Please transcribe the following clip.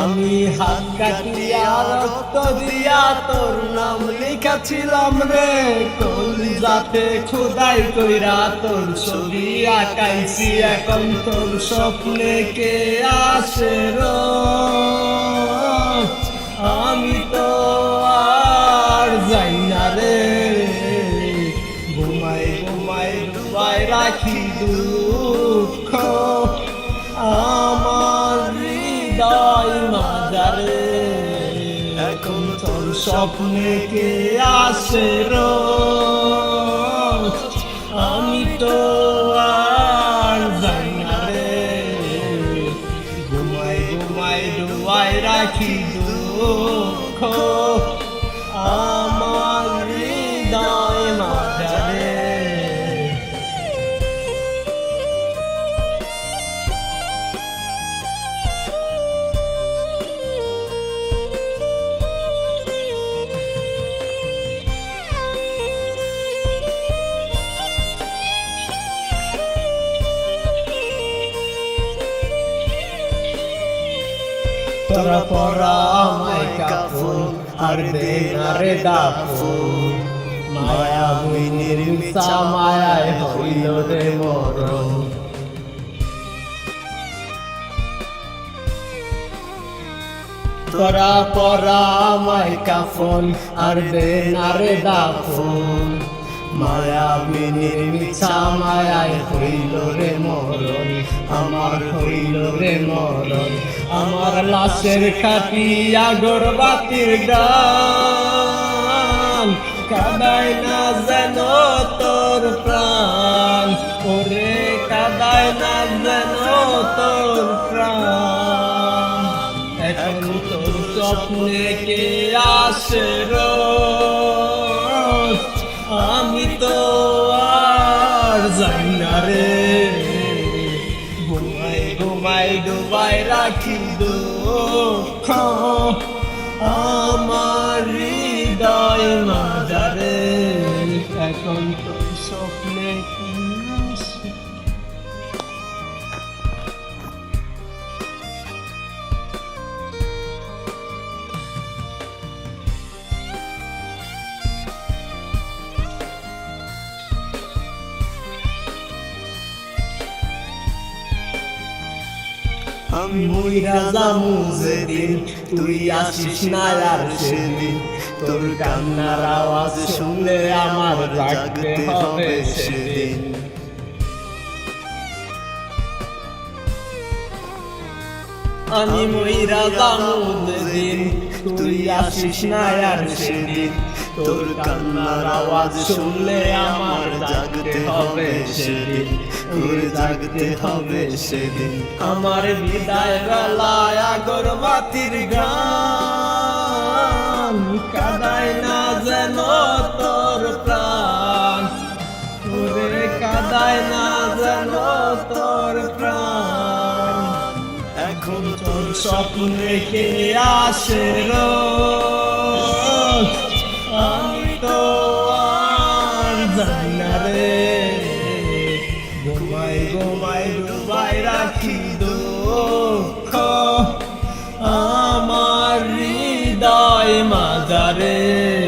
আমি হাত কাটিয়া, রক্ত দিয়া তোর নাম লিখাছিলাম রে। কলিজাতে খোদাই কইরা তোর ছবি আঁকাইছি, এখন তোর স্বপ্নে কে আসে আমি এখন তোর স্বপ্নে কে আসে আমি তো আর যাই না রে। ঘুমাই ঘুমাই ডুবাই রাখি দুঃখ। তোরা পরা আমায় কাফন, আর দে না রে মায়া বিনির মিছা মায়ায় হইল রে মরণ। তোরা পরা আমায় কাফন, আর দে না রে দাফন। মায়া বিনির মিছা মায়ায় হইল রে মরণ, আমার হইল রে মরণ। আমার লাশের খাটিয়া গরবাতির গান কাদায় না যেন তোর প্রাণ। ওরে, কাদায় না যেন তোর প্রাণ। এখন তোর স্বপ্নে কে আসে রোজ? আমি তো আর যাই না রে। ঘুমাই ঘুমাই ডুবাই রাখি দো আমার হৃদয় মাজারে আমি মুইরা যেদিন, তুই আসিস না আর সেদিন। তোর কান্নার আওয়াজ শুনলে আমার জাগতে হবে সেদিন। আমি মইরা জামু যেদিন আসিস না আর সেদিন। তোর কান্নার আওয়াজ শুনলে আমার জাগতে হবে সেদিন। তোর জাগতে হবে সেদিন। আমার বিদায় বেলায় আগরবাতির গান কাদায় না যেন তোর প্রাণ। কাদায় না যেন তোর প্রাণ। এখন তোর স্বপ্নে কে আসে আমি তো আর জানি না রে। ঘুমাই ঘুমাই ডুবাই রাখি দুঃখ। আমার হৃদয় মাজারে।